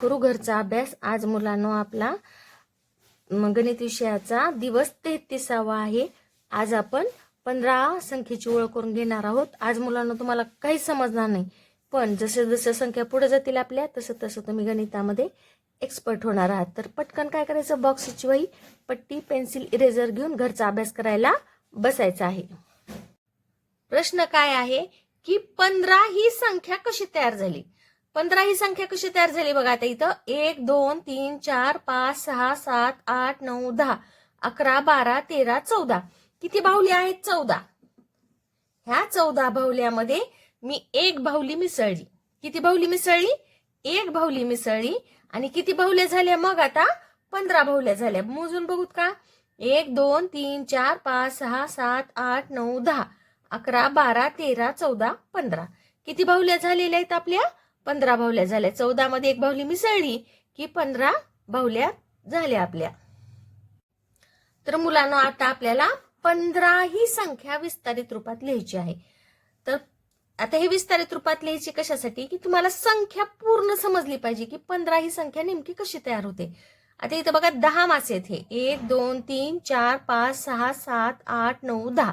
करू घरचा अभ्यास. आज मुलांनो आपला गणित विषयाचा दिवस तेहतीसावा आहे. आज आपण पंधरा संख्येची ओळख करून घेणार आहोत. आज मुलांना तुम्हाला काही समजणार नाही पण जसं जसं संख्या पुढे जातील आपल्या तसं तसं तुम्ही गणितामध्ये एक्सपर्ट होणार आहात. तर पटकन काय करायचं? बॉक्सची वही पट्टी पेन्सिल इरेझर घेऊन घरचा अभ्यास करायला बसायचा आहे. प्रश्न काय आहे? की पंधरा ही संख्या कशी तयार झाली? पंधरा ही संख्या कशी तयार झाली बघा आता इथं. एक दोन तीन चार पाच सहा सात आठ नऊ दहा अकरा बारा तेरा चौदा. किती बाहुली आहेत? चौदा. ह्या चौदा बाहुल्यामध्ये मी एक बाहुली मिसळली. किती बाहुली मिसळली? एक बाहुली मिसळली. आणि किती बाहुल्या झाल्या मग आता? पंधरा बाहुल्या झाल्या. मोजून बघूत का? एक दोन तीन चार पाच सहा सात आठ नऊ दहा अकरा बारा तेरा चौदा पंधरा. किती बाहुल्या झालेल्या आहेत आपल्या? पंधरा बाहुल्या झाल्या. चौदा मध्ये एक बाहुली मिसळली की पंधरा बाहुल्या झाल्या आपल्या. तर मुलांना आता आपल्याला पंधरा ही संख्या विस्तारित रूपात लिहायची आहे. तर आता हे विस्तारित रूपात लिहायची कशासाठी? की तुम्हाला संख्या पूर्ण समजली पाहिजे की पंधरा ही संख्या नेमकी कशी तयार होते. आता इथं बघा दहा मासे आहेत हे. एक दोन तीन चार पाच सहा सात आठ नऊ दहा.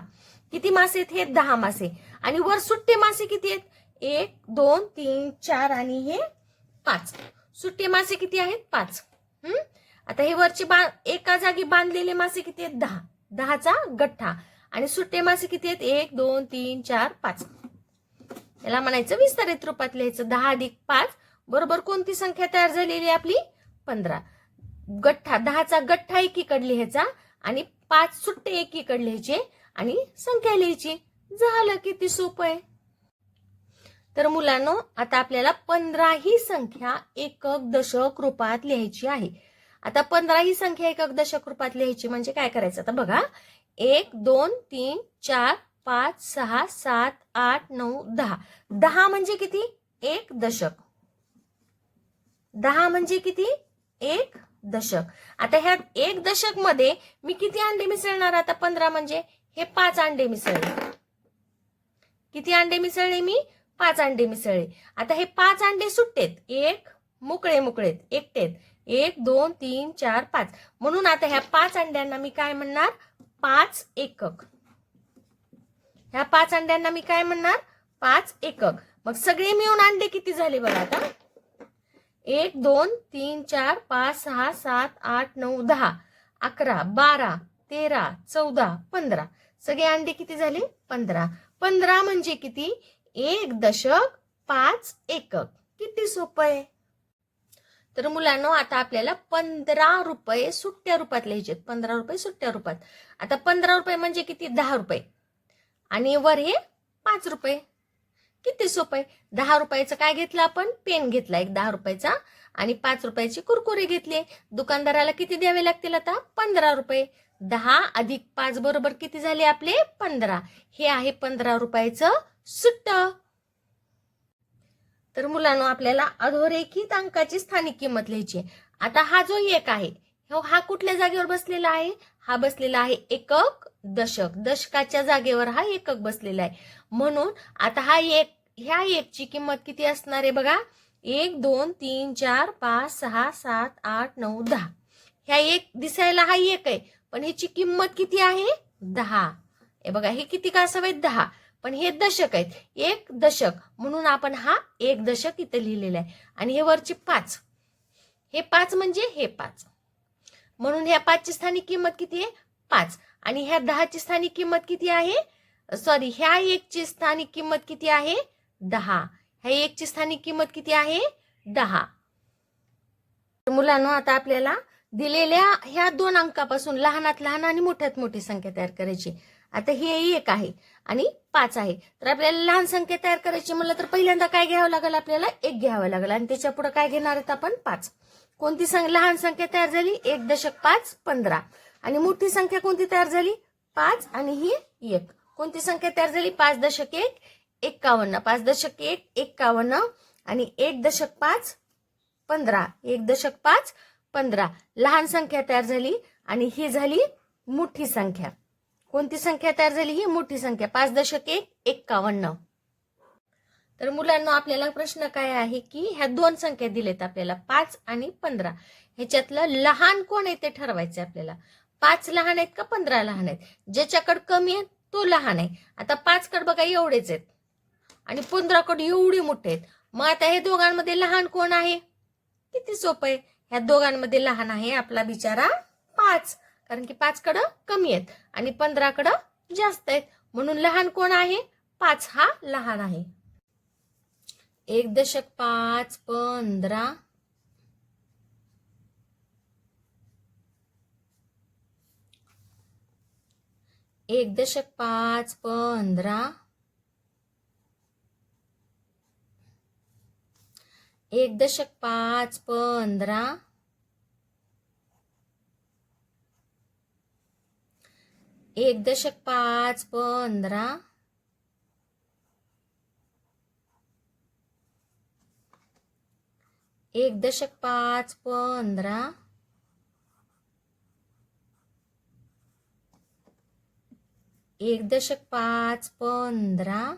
किती मासे आहेत हे? दहा मासे. आणि वर सुट्टे मासे किती आहेत? एक दोन तीन चार आणि हे पाच. सुट्टे मासे किती आहेत? पाच. हम्म? आता हे वरचे बा एका जागी बांधलेले मासे किती आहेत? दहा. दहाचा गठ्ठा. आणि सुट्टे मासे किती आहेत? एक दोन तीन चार पाच. याला म्हणायचं विस्तारित रूपात लिहायचं. दहा अधिक पाच. बरोबर कोणती संख्या तयार झालेली आहे आपली? पंधरा. गठ्ठा. दहाचा गठ्ठा एकीकडे लिहायचा आणि पाच सुट्टे एकीकडे लिहायचे आणि संख्या लिहायची. झालं किती सोपं आहे? तर मुलांनो आता आपल्याला पंधरा ही संख्या एकक दशक रूपात लिहायची आहे. आता पंधरा ही संख्या एकक दशक रूपात लिहायची म्हणजे काय करायचं? आता बघा. एक दोन तीन चार पाच सहा सात आठ नऊ दहा. दहा म्हणजे किती? एक दशक दहा म्हणजे किती? एक दशक आता ह्या एक दशकमध्ये मी किती अंडे मिसळणार? आता पंधरा म्हणजे? हे पाच अंडे मिसळले. किती अंडे मिसळले मी? पाच अंडे मिसळले. आता हे पाच अंडे सुट्टेत एक मोकळे मोकळेत एकटेत. एक दोन तीन चार पाच. म्हणून आता ह्या पाच अंड्यांना मी काय म्हणणार? पाच एकक. ह्या पाच अंड्यांना मी काय म्हणणार? पाच एकक. मग सगळे मिळून अंडे किती झाले बघा आता? एक दोन तीन चार पाच सहा सात आठ नऊ दहा अकरा बारा तेरा चौदा पंधरा. सगळे अंडे किती झाले? पंधरा. पंधरा म्हणजे किती? एक दशक पाच एकक. किती सोपं आहे? तर मुलांनो आता आपल्याला पंधरा रुपये सुट्ट्या रूपात लिहायचे पंधरा रुपये सुट्ट्या रूपात. आता पंधरा रुपये म्हणजे किती? दहा रुपये. आणि वर हे पाच रुपये. किती सोपं आहे? दहा रुपयाचं काय घेतलं आपण? पेन घेतला एक दहा रुपयाचा. आणि पाच रुपयाचे कुरकुरे घेतले. दुकानदाराला किती द्यावे लागतील आता? पंधरा रुपये. दहा अधिक पाच बरोबर किती झाले आपले? पंधरा. हे आहे पंधरा रुपयाचं सुट्ट. तर मुलांनो आपल्याला अधोरेखित अंकाची स्थानिक किंमत लिहायची आहे. आता हा जो एक आहे हो हा कुठल्या जागेवर बसलेला आहे? हा बसलेला आहे एकक दशक. दशकाच्या जागेवर हा एकक बसलेला आहे. म्हणून आता हा एक ह्या एकची किंमत किती असणार आहे बघा? एक दोन तीन चार पाच सहा सात आठ नऊ दहा. ह्या एक दिसायला हा एक आहे पण ह्याची किंमत किती आहे? दहा. हे बघा हे किती का असावेत दहा. पण हे दशक आहेत. एक दशक म्हणून आपण हा एक दशक इथे लिहिलेला आहे. आणि हे वरचे पाच. हे पाच म्हणजे हे पाच. म्हणून ह्या पाचची स्थानिक किंमत किती आहे? पाच. आणि ह्या दहाची स्थानिक किंमत किती आहे? सॉरी ह्या एकची स्थानिक किंमत किती आहे? दहा. ह्या एकची स्थानिक किंमत किती आहे? दहा. तर मुलांनो आता आपल्याला दिलेल्या ह्या दोन अंकापासून लहानात लहान आणि मोठ्यात मोठी संख्या तयार करायची आता हे एक आहे. आणि पाच आहे. तर आपल्याला लहान संख्या तयार करायची म्हणलं तर पहिल्यांदा काय घ्यावं लागेल आपल्याला? एक घ्यावं लागेल. आणि त्याच्या पुढे काय घेणार आहेत आपण? पाच. कोणती संख्या? लहान संख्या तयार झाली? एक दशक पाच पंधरा. आणि मोठी संख्या कोणती तयार झाली? पाच आणि ही एक. कोणती संख्या तयार झाली? पाच दशक एक एक्कावन्न पाच दशक एक एक्कावन्न आणि एक दशक पाच पंधरा. एक दशक पाच पंधरा. लहान संख्या तयार झाली आणि ही झाली मोठी संख्या. कोणती संख्या तयार झाली? ही मोठी संख्या. पाच दशक एक एक्कावन्न. तर मुलांना आपल्याला प्रश्न काय आहे की ह्या दोन संख्या दिलेत आपल्याला पाच आणि पंधरा. ह्याच्यातलं लहान कोण आहे ते ठरवायचं आपल्याला. पाच लहान आहेत का पंधरा लहान आहेत? ज्याच्याकडे कमी आहेत तो लहान आहे. आता पाच कड बघा एवढेच आहेत. आणि पंधराकडे एवढे मोठे आहेत. मग आता हे दोघांमध्ये लहान कोण आहे? किती सोपं आहे. ह्या दोघांमध्ये लहान आहे आपला बिचारा पाच. कारण की पाच कडं कमी आहेत आणि पंधरा कडं जास्त आहेत. म्हणून लहान कोण आहे? पाच हा लहान आहे. एक दशक पाच पंधरा. एक दशक पाच पंधरा. एक दशक पाच पंधरा. एक दशक पाच पंधरा. एक दशक पाच पंधरा. एक दशक पाच पंधरा.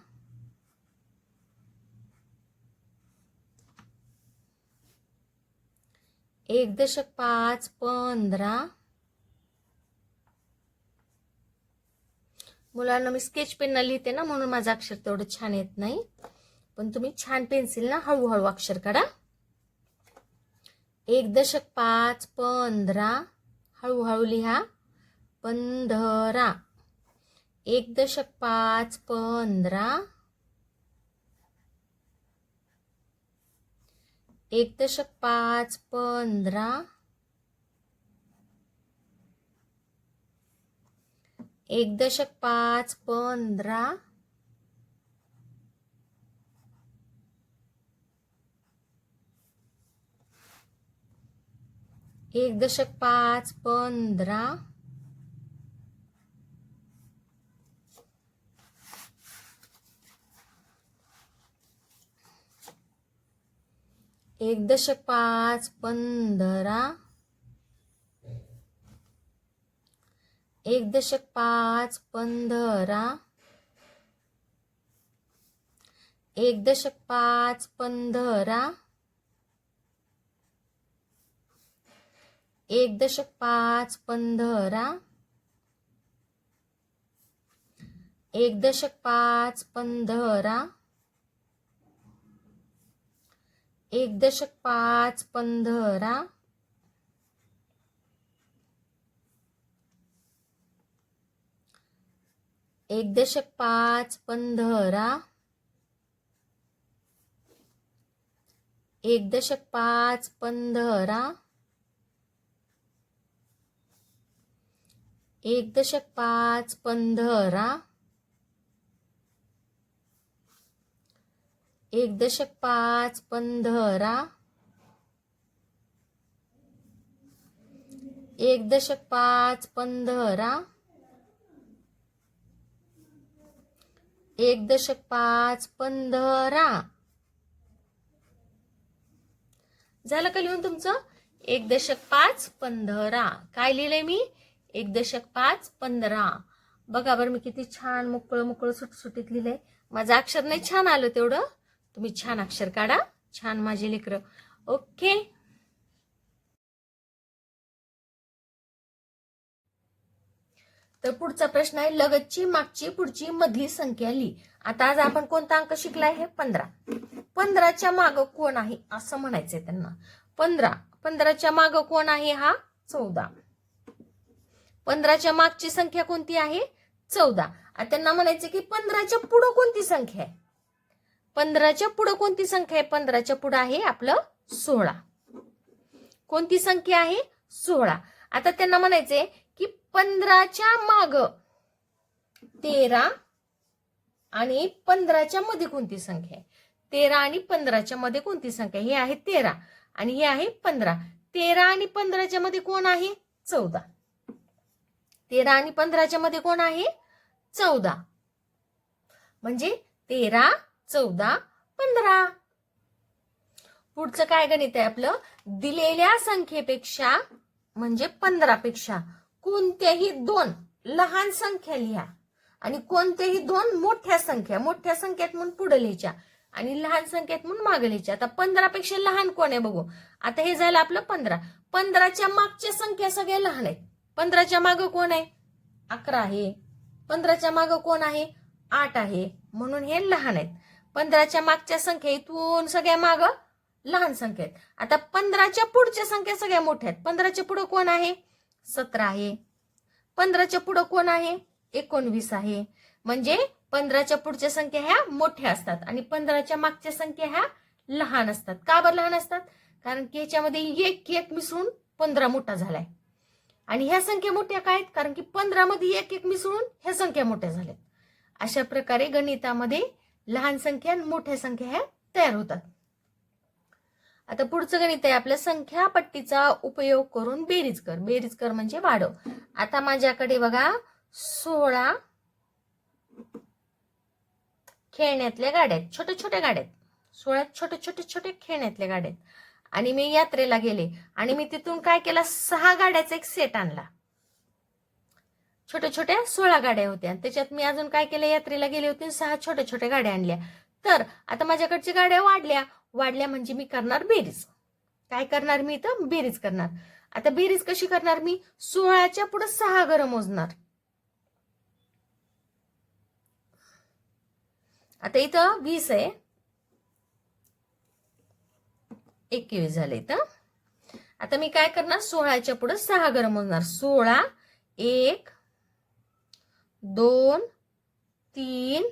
एक दशक पाच पंधरा. मुलांना मी स्केच पेननं लिहिते ना म्हणून माझं अक्षर तेवढं छान येत नाही. पण तुम्ही छान पेन्सिल ना हळूहळू अक्षर काढा. एक दशक पाच पंधरा हळूहळू लिहा. पंधरा. एक दशक पाच पंधरा. एक दशक पाच पंधरा. एक दशक पाच पंधरा. एक दशक पाच पंधरा. एक दशक पाच पंधरा. एक दशक पाच पंधरा. एक दशक पाच पंधरा. एक दशक पाच पंधरा. एक दशक पाच पंधरा. एक दशक पाच पंधरा. एक दशक पाच पंधरा. एक दशक पाच पंधरा. एक दशक पाच पंधरा. एक दशक पाच पंधरा. एक दशक पाच पंधरा. एक दशक पाच पंधरा. झालं का लिहून तुमचं? एक दशक पाच पंधरा. काय लिहिलंय मी? एक दशक पाच पंधरा. बघा बरं मी किती छान मोकळं मोकळं सुटसुटीत लिहिलंय. माझं अक्षर नाही छान आलं तेवढं. तुम्ही छान अक्षर काढा. छान माझे लेकरं. ओके. तर पुढचा प्रश्न आहे लगतची मागची पुढची मधली संख्या लिही आता आज आपण कोणता अंक शिकलाय हे? पंधरा. पंधराच्या माग कोण आहे असं म्हणायचंय त्यांना. पंधरा. पंधराच्या माग कोण आहे हा? चौदा. पंधराच्या मागची संख्या कोणती आहे? चौदा. आता त्यांना म्हणायचं की पंधराच्या पुढं कोणती संख्या आहे? पंधराच्या पुढं कोणती संख्या आहे? पंधराच्या पुढं आहे आपलं सोळा. कोणती संख्या आहे? सोळा. आता त्यांना म्हणायचंय पंधराच्या माग. तेरा आणि पंधराच्या मध्ये कोणती संख्या आहे? तेरा आणि पंधराच्या मध्ये कोणती संख्या ही आहे तेरा आणि ही आहे पंधरा. तेरा आणि पंधराच्या मध्ये कोण आहे? चौदा. तेरा आणि पंधराच्या मध्ये कोण आहे? चौदा. म्हणजे तेरा चौदा पंधरा. पुढचं काय गणित आहे आपलं? दिलेल्या संख्येपेक्षा म्हणजे पंधरा पेक्षा कोणत्याही दोन लहान संख्या लिहा. आणि कोणत्याही दोन मोठ्या संख्या मोठ्या संख्येत म्हणून पुढे लिहायच्या आणि लहान संख्येत म्हणून मागे लिहायच्या. आता पंधरा पेक्षा लहान कोण आहे बघू? आता हे झालं आपलं पंधरा. पंधराच्या मागच्या संख्या सगळ्या लहान आहेत. पंधराच्या मागं कोण आहे? अकरा आहे. पंधराच्या मागं कोण आहे? आठ आहे. म्हणून हे लहान आहेत. पंधराच्या मागच्या संख्या इथून सगळ्या मागं लहान संख्या आहेत. आता पंधराच्या पुढच्या संख्या सगळ्या मोठ्या आहेत. पंधराच्या पुढं कोण आहे? सतरा आहे. पंधराच्या पुढं कोण आहे? एकोणवीस आहे. म्हणजे पंधराच्या पुढच्या संख्या ह्या मोठ्या असतात आणि पंधराच्या मागच्या संख्या ह्या लहान असतात. का बरं लहान असतात? कारण की ह्याच्यामध्ये एक एक मिसळून पंधरा मोठा झालाय. आणि ह्या संख्या मोठ्या काय आहेत? कारण की पंधरा मध्ये एक एक मिसळून ह्या संख्या मोठ्या झाल्यात. अशा प्रकारे गणितामध्ये लहान संख्या आणि मोठ्या संख्या ह्या तयार होतात. आता पुढचं गणित आहे. आपल्या संख्या पट्टीचा उपयोग करून बेरीज कर. बेरीज कर म्हणजे वाढव. आता माझ्याकडे बघा सोळा खेळण्यातल्या गाड्या आहेत. छोट्या छोट्या गाड्यात सोळ्यात छोटे छोटे छोटे खेळण्यातल्या गाड्या आहेत. आणि मी यात्रेला गेले. आणि मी तिथून काय केला? सहा गाड्याचा एक सेट आणला. छोट्या छोट्या सोळा गाड्या होत्या. आणि त्याच्यात मी अजून काय केलं? यात्रेला गेले होते आणि सहा छोट्या छोट्या गाड्या आणल्या. तर आता माझ्याकडच्या गाड्या वाढल्या. वाढल्या म्हणजे मी करणार बेरीज. काय करणार मी इथं? बेरीज करणार. आता बेरीज कशी करणार मी? सोळाच्या पुढे सहा घर मोजणार. आता इथं वीस आहे. एकवीस झाले इथं. आता मी काय करणार? सोळाच्या पुढे सहा घर मोजणार. सोळा एक दोन तीन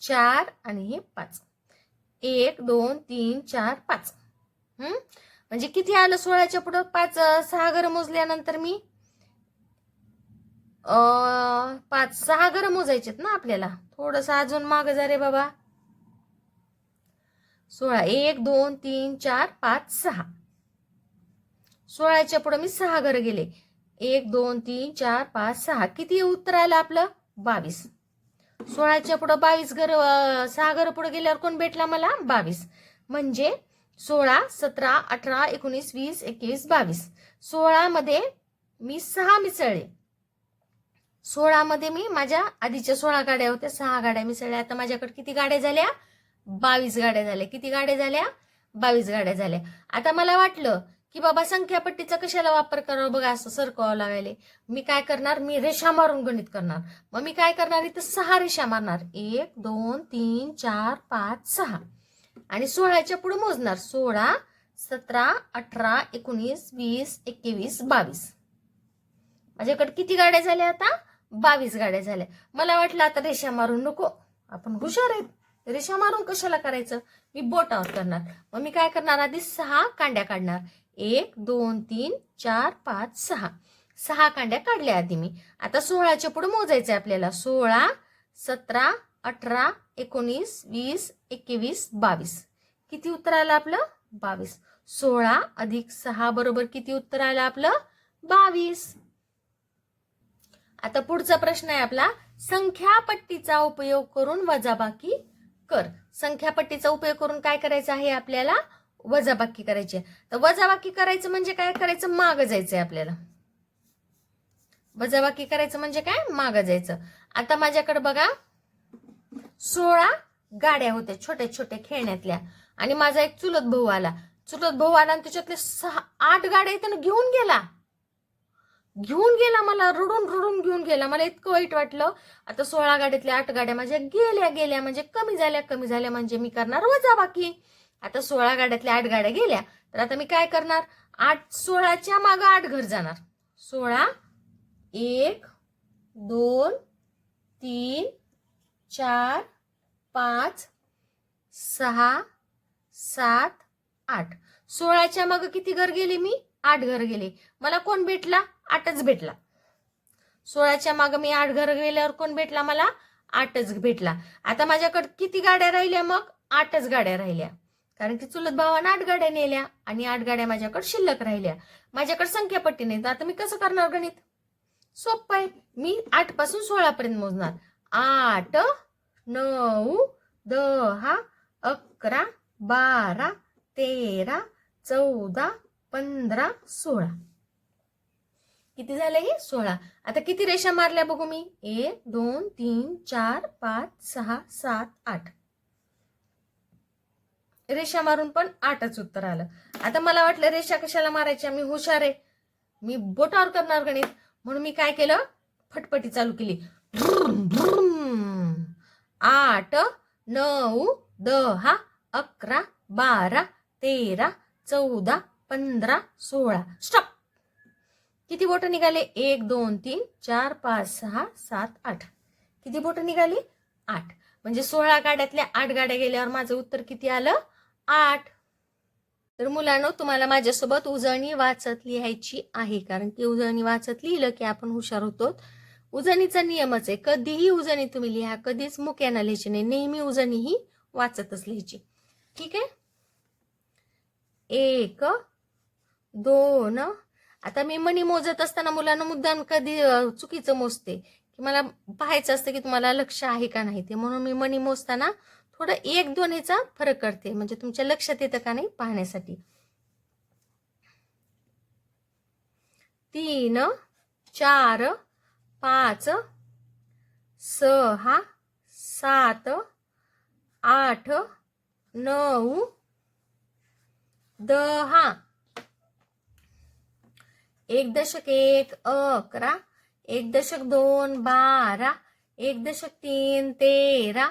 चार आणि हे पाच. एक दोन तीन चार पाच. हम्म म्हणजे किती आलं सोळाच्या पुढं? पाच सहा घरं मोजल्यानंतर मी पाच सहा घरं मोजायचेत ना आपल्याला? थोडस अजून माग जा रे बाबा. सोळा एक दोन तीन चार पाच सहा. सोळाच्या पुढे मी सहा घरं गेले. एक दोन तीन चार पाच सहा. किती उत्तर आलं आपलं? बावीस. सोळाच्या पुढं बावीस घर सहा घर पुढे गेल्यावर कोण भेटला मला? बावीस. म्हणजे सोळा सतरा अठरा एकोणीस वीस एकवीस बावीस. सोळामध्ये मी सहा मिसळले. सोळामध्ये मी माझ्या आधीच्या सोळा गाड्या होत्या. सहा गाड्या मिसळल्या. आता माझ्याकडे किती गाड्या झाल्या? बावीस गाड्या झाल्या. किती गाड्या झाल्या? बावीस गाड्या झाल्या. आता मला वाटलं की बाबा संख्यापट्टीचा कशाला वापर करावा? बघा असं सरकवावं लागायले. मी काय करणार? मी रेषा मारून गणित करणार. मग मी काय करणार? इथं सहा रेषा मारणार. एक दोन तीन चार पाच सहा. आणि सोळाच्या पुढे मोजणार. सोळा सतरा अठरा एकोणीस वीस एकवीस बावीस. माझ्याकडे किती गाड्या झाल्या आता? बावीस गाड्या झाल्या. मला वाटलं आता रेषा मारून नको. आपण हुशार आहेत. रेषा मारून कशाला करायचं? मी बोटावर करणार. मग मी काय करणार? आधी सहा कांड्या काढणार. एक दोन तीन चार पाच सहा. सहा कांड्या काढल्या आधी मी. आता सोळाच्या पुढे मोजायचंय आपल्याला. सोळा सतरा अठरा एकोणीस वीस एकवीस बावीस. किती उत्तर आलं आपलं? बावीस. सोळा अधिक सहा बरोबर किती उत्तर आलं आपलं? बावीस. आता पुढचा प्रश्न आहे आपला. संख्यापट्टीचा उपयोग करून वजाबाकी कर. संख्यापट्टीचा उपयोग करून काय करायचं आहे आपल्याला? वजाबाकी करायची आहे. तर वजाबाकी करायचं म्हणजे काय? करायचं मागं जायचंय आपल्याला. वजाबाकी करायचं म्हणजे काय? मागं जायचं. आता माझ्याकडे बघा सोळा गाड्या होत्या छोट्या छोट्या खेळण्यातल्या. आणि माझा एक चुलत भाऊ आला. चुलत भाऊ आला आणि त्याच्यातले सहा आठ गाड्या त्यानं घेऊन गेला. घेऊन गेला मला रडून रडून घेऊन गेला. मला इतकं वाईट वाटलं. आता सोळा गाड्यातल्या आठ गाड्या माझ्या गेल्या गेल्या म्हणजे कमी झाल्या कमी झाल्या म्हणजे मी करणार वजाबाकी. आता सोळा गाड्यातल्या आठ गाड्या गेल्या तर आता मी काय करणार? आठ सोळाच्या मागं आठ घर जाणार. सोळा एक दोन तीन चार पाच सहा सात आठ. सोळाच्या मागं किती घर गेले मी? आठ घर गेले. मला कोण भेटला? आठच भेटला. सोळाच्या मागं मी आठ घर गेल्यावर कोण भेटला मला? आठच भेटला. आता माझ्याकडे किती गाड्या राहिल्या मग? आठच गाड्या राहिल्या. कारण की चुलत भावानं आठ गाड्या नेल्या आणि आठ गाड्या माझ्याकडे शिल्लक राहिल्या. माझ्याकडे संख्यापट्टी नाही. तर आता मी कसं करणार गणित? सोपं आहे. मी आठपासून सोळा पर्यंत मोजणार. आठ नऊ दहा अकरा बारा तेरा चौदा पंधरा सोळा. किती झालं हे? सोळा. आता किती रेषा मारल्या बघू मी? एक दोन तीन चार पाच सहा सात आठ. रेषा मारून पण आठच उत्तर आलं. आता मला वाटलं रेषा कशाला मारायच्या मी हुशार आहे. मी बोटावर करणार गणित. म्हणून मी काय केलं? फटफटी चालू केली. आठ नऊ दहा अकरा बारा तेरा चौदा पंधरा सोळा. स्टॉप! किती बोट निघाले? एक दोन तीन चार पाच सहा सात आठ. किती बोट निघाली? आठ. म्हणजे सोळा गाड्यातल्या आठ गाड्या गेल्यावर माझं उत्तर किती आलं? आठ. तर मुलांनो तुम्हाला माझ्यासोबत उजळणी वाचत लिहायची आहे. कारण की उजळणी वाचत लिहिलं की आपण हुशार होतो. उजळणीचा नियमच आहे. कधीही उजळणी तुम्ही लिहा कधीच मुक्यानं लिहायची नाही. नेहमी उजळणी ही वाचतच लिहायची. ठीक आहे? एक दोन. आता मी मणी मोजत असताना मुलांना मुद्दाम कधी चुकीचं मोजते. की मला पाहायचं असतं की तुम्हाला लक्ष आहे का नाही ते. म्हणून मी मणी मोजताना थोडं एक दोन ह्याचा फरक करते म्हणजे तुमच्या लक्षात येतं का नाही पाहण्यासाठी. तीन चार पाच सहा सात आठ नऊ दहा. एक दशक एक अकरा. एक दशक दोन बारा. एक दशक तीन तेरा.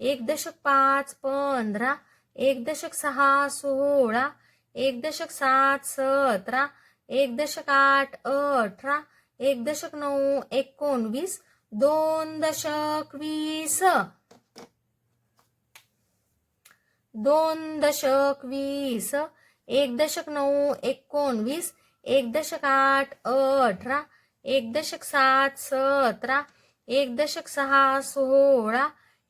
एक दशक पाच पंधरा एक दशक सहा सोळा एक दशक सात सतरा एक दशक आठ अठरा एक दशक नऊ एकोणवीस दोन दशक वीस. दोन दशक वीस एक दशक नऊ एकोणवीस एक दशक आठ अठरा एक दशक सात सतरा एक दशक सहा सोळा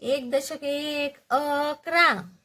एक दशक एक अकरा.